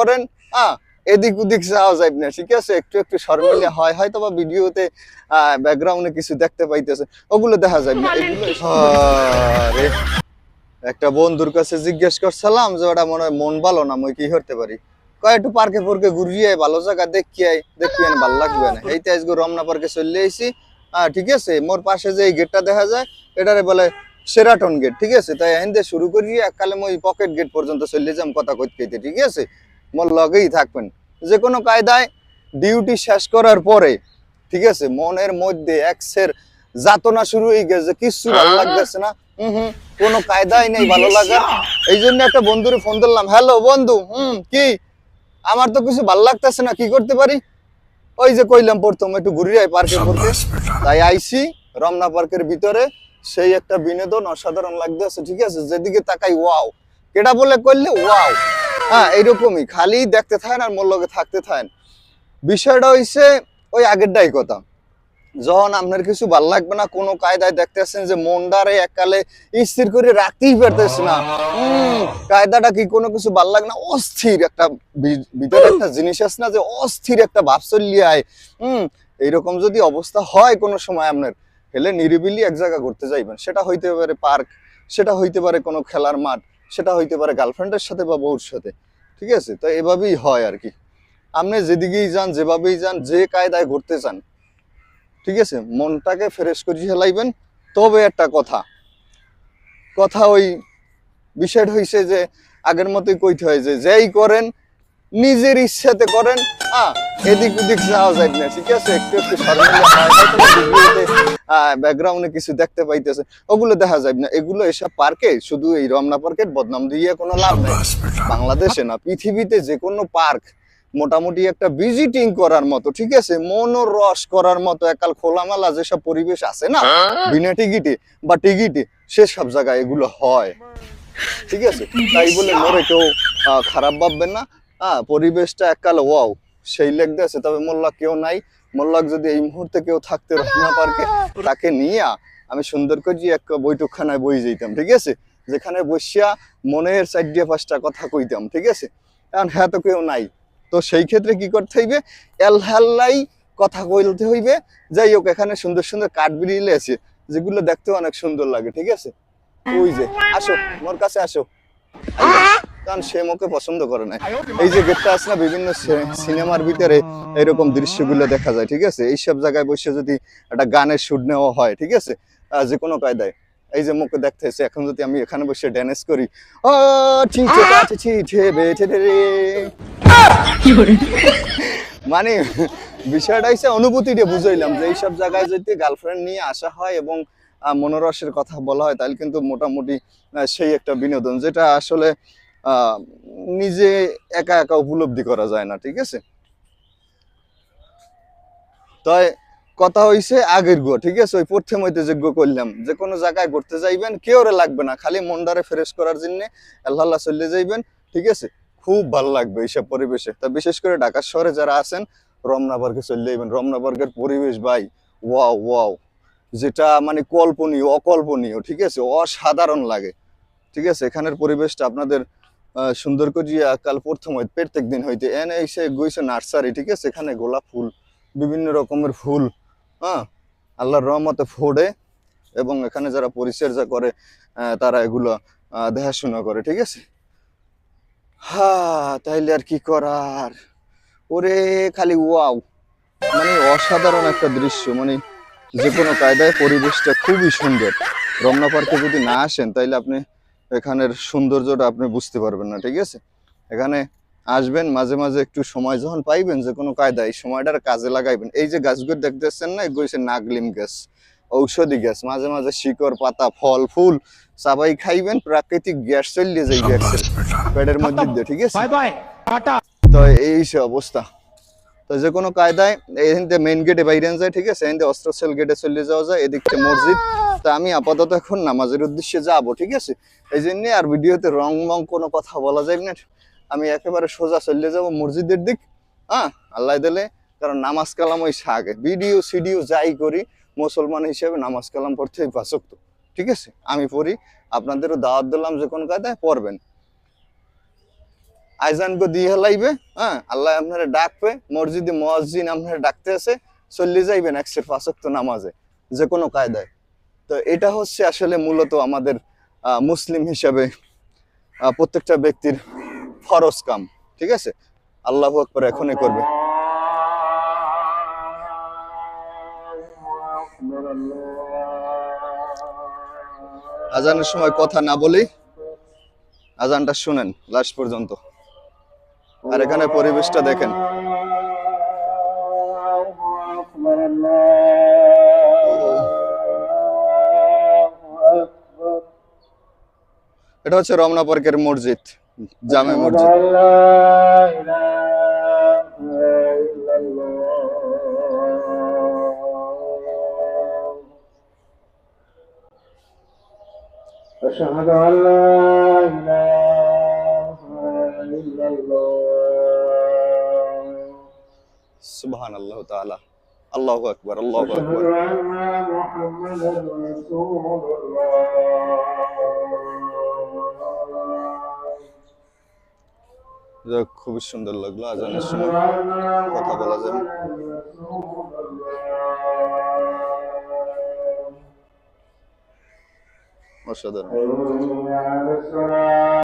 করেন হ্যাঁ এদিক ওদিক যাওয়া যাবে না ঠিক আছে? একটু একটু শর্মিলে হয় হয়তো বা ভিডিওতে ব্যাকগ্রাউন্ডে কিছু দেখতে পাইতেছে ওগুলো দেখা যাবে না। এগুলো একটা বন্ধুর কাছে জিজ্ঞেস করছিলাম যে ওটা মনে হয় মন ভালো না মই কি করতে পারি? কয় একটু পার্কে পার্কে ঘুরিয়ে ভালো জায়গা দেখি আই দেখি আই ভালো লাগবে না। এইতে আজকে রমনা পার্কে চলে আইছি। হ্যাঁ ঠিক আছে? মোর পাশে যে এই গেটটা দেখা যায় এটারে বলে সেরাটন গেট ঠিক আছে? তাই এখান থেকে শুরু করি এককালে মই পকেট গেট পর্যন্ত চলে যাম কথা কইতে ঠিক আছে? মোর লগেই থাকবেন। যে কোনো কায়দায় ডিউটি শেষ করার পরে ঠিক আছে মনের মধ্যে এক্সের যাতনা শুরু হয়ে গেছে কিচ্ছু ভালো লাগতেছে না। হুম হুম কোনো কায়দাই নেই ভালো লাগা এই জন্য একটা বন্ধুরে ফোন দিলাম হ্যালো বন্ধু হুম কি? আমার তো কিছু ভালো লাগতেছে না কি করতে পারি? ওই যে কইলাম প্রথম একটু ঘুরে যাই পার্কে পড়তে তাই আইসি রমনা পার্কের ভিতরে। সেই একটা বিনোদন অসাধারণ লাগতেছে ঠিক আছে? যেদিকে তাকাই ওয়াও কেটা বলে করলে ওয়াও। হ্যাঁ এইরকমই। খালি দেখতে থাকেন আর মোর লগে থাকতে থাকেন। বিষয়টা হইছে ওই আগেরটাই কথা। যখন আপনার কিছু ভালো লাগবে না, কোনো কায়দায় দেখতেছেন যে মনটারে এককালে স্থির করে রাখতেই পারতেছে না। কায়দাটা কি কোনো কিছু ভালো লাগে না? অস্থির একটা ভিতরে একটা জিনিস আছে না যে অস্থির একটা ভাব চলিয়ে আয়। হম এইরকম যদি অবস্থা হয় কোনো সময় আপনার হেলে নিরিবিলি এক জায়গা ঘুরতে যাইবেন। সেটা হইতে পারে পার্ক, সেটা হইতে পারে কোনো খেলার মাঠ। সেটা হইতে পারে গার্লফ্রেন্ডের সাথে বা বউর সাথে, ঠিক আছে? তো এভাবেই হয় আর কি। আপনি যেদিকেই যান, যেভাবেই যান, যে কায়দায় ঘুরতে চান, ঠিক আছে? মনটাকে ফ্রেশ করে ফেলাইবেন। তবে একটা কথা কথা ওই বিষয়টা হইছে যে আগের মতোই কইতে হয় যে, যেই করেন নিজের ইচ্ছাতে করেন। হ্যাঁ এদিক ওদিক যাওয়া যায় না ঠিক আছে? একটু একটু ব্যাকগ্রাউন্ডে কিছু দেখতে পাইতেছে। ওগুলো দেখা যায় না। এগুলো এসব পার্কে শুধু এই রমনা পার্কের বদনাম দিয়ে কোনো লাভ নেই। বাংলাদেশে না পৃথিবীতে যে কোনো পার্ক মোটামুটি একটা ভিজিটিং করার মতো ঠিক আছে? মনোরস করার মতো একাল খোলামেলা যেসব পরিবেশ আছে না বিনা টিকিটে বা টিকিটে সেসব জায়গায় এগুলো হয়। ঠিক আছে? তাই বলে মরে কেউ আহ, খারাপ ভাববেন না। হ্যাঁ পরিবেশটা এককাল ওয়াও সেই লেগতে আছে, তবে মোল্লা কেউ নাই। মোল্লাক যদি এই মুহূর্তে কেউ থাকতে রমনা পার্কে, তাকে নিয়ে আমি সুন্দর করে এক বৈঠকখানায় বই যেতাম ঠিক আছে? যেখানে বসিয়া মনের চার দিয়ে পাঁচটা কথা কইতাম, ঠিক আছে? এখন হ্যাঁ তো কেউ নাই। তো সেই ক্ষেত্রে কি করতে হইবে? এল হেল্লাই কথা কইলতে হইবে। যাই হোক, এখানে সুন্দর সুন্দর কাঠ বিড়িলে আছে, যেগুলো দেখতে অনেক সুন্দর লাগে, ঠিক আছে? ওই যে, আসো, মোর কাছে আসো। কারণ সে মোকে পছন্দ করে না এই যে গেটটা আছে না, বিভিন্ন সিনেমার ভিতরে এরকম দৃশ্যগুলো দেখা যায়, ঠিক আছে? এইসব জায়গায় বসে যদি একটা গানের শুট নেওয়া হয়, ঠিক আছে? যে কোনো কায়দায়। এই যে মুখে দেখতেছে, এখন যদি আমি এখানে বসে ড্যান্স করি মানে বিষয়টা হচ্ছে অনুভূতিটা বুঝাইলাম যে এইসব জায়গায় যদি গার্লফ্রেন্ড নিয়ে আসা হয় এবং মনোরসের কথা বলা হয়, তাহলে কিন্তু মোটামুটি সেই একটা বিনোদন, যেটা আসলে নিজে একা একা উপলব্ধি করা যায় না, ঠিক আছে? তাই কথা হইছে আগের গো ঠিক আছে? ওই প্রথম হইতে যোগ্য করলাম, যে কোনো জায়গায় ঘুরতে যাইবেন, কেউ লাগবে না, খালি মনটারে ফ্রেশ করার জন্য আল্লাহ চলে যাইবেন, ঠিক আছে? খুব ভালো লাগবে এইসব পরিবেশে। তা বিশেষ করে ঢাকা শহরে যারা আছেন, রমনা পার্কে চলে যাইবেন। রমনা পার্কের পরিবেশ ভাই, ওয়াও ওয়াও। যেটা মানে কল্পনীয়, অকল্পনীয়, ঠিক আছে? অসাধারণ লাগে। ঠিক আছে? এখানের পরিবেশটা আপনাদের সুন্দর করিয়া কাল প্রথম হইতে প্রত্যেক দিন হইতে। এনে এসে গইছে নার্সারি, ঠিক আছে? এখানে গোলাপ ফুল, বিভিন্ন রকমের ফুল হ্যাঁ? আল্লাহর রহমতে ফোড়ে এবং এখানে যারা পরিচর্যা করে তারা এগুলো দেখাশোনা করে, ঠিক আছে? হা, তাইলে আর কি করার? ওরে, খালি ওয়াও! মানে অসাধারণ একটা দৃশ্য মানে যে কোনো কায়দায় পরিবেশটা খুবই সুন্দর। রমনা পার্কে যদি না আসেন, তাইলে আপনি এখানের সৌন্দর্যটা আপনি বুঝতে পারবেন না ঠিক আছে? এখানে আসবেন মাঝে মাঝে একটু সময় যখন পাইবেন যে কোনো কায়দা এই সময়টার কাজে লাগাইবেন। এই যে গাছগুলো দেখতেছেন না এগুলো নাগলিম গ্যাস ঔষধি গ্যাস মাঝে মাঝে শিকড় পাতা ফল ফুল সবাই খাইবেন প্রাকৃতিক গ্যাস চলিয়ে যাই গ্যাস পেটের মধ্যে ঠিক আছে? তো এই অবস্থা। তো যে কোনো কায়দায় এখান মেইন গেটে বাইরে যায়, ঠিক আছে? এখান থেকে গেটে চলে যাওয়া যায় এদিক থেকে মসজিদ। তা আমি আপাতত এখন নামাজের উদ্দেশ্যে যাব, ঠিক আছে? এই জন্য আর ভিডিওতে রং মং কোনো কথা বলা যায় না। আমি একেবারে সোজা চলে যাব মসজিদের দিক হ্যাঁ? আল্লাহ দিলে, কারণ নামাজ কালাম ওই সাগে। ভিডিও, সিডিও যাই করি, মুসলমান হিসেবে নামাজ কালাম পড়তে পাশক্ত ঠিক আছে? আমি পড়ি, আপনাদেরও দাওয়াত দিলাম যে কোনো কায়দায় পড়বেন। আইজান গো দিয়ে হেলাইবে হ্যাঁ? আল্লাহ আপনারা ডাকবে, মসজিদে মসজিদ আপনারা ডাকতে আছে, চল্লি যাইবেন একশের পাঁচক্ত নামাজে যে কোনো কায়দায়। তো এটা হচ্ছে আসলে মূলত আমাদের মুসলিম হিসাবে প্রত্যেকটা ব্যক্তির ফরজ কাম, ঠিক আছে? আল্লাহ আকবর এখনই করবে। আজানের সময় কথা না বলেই আজানটা শুনেন লাস্ট পর্যন্ত। আর এখানে পরিবেশটা দেখেন এটা হচ্ছে রমনা পার্কের মসজিদ জামে মসজিদ أشهد أن لا إله إلا الله সুবহান আল্লাহ তাআলা আল্লাহু আকবার আল্লাহু أشهد আকবার أن محمدا رسول الله যাক, খুবই সুন্দর লাগলো আজানের أشهد সময় أن কথা বলা যাবে محمدا رسول الله অসাধারণ حي على الصلاة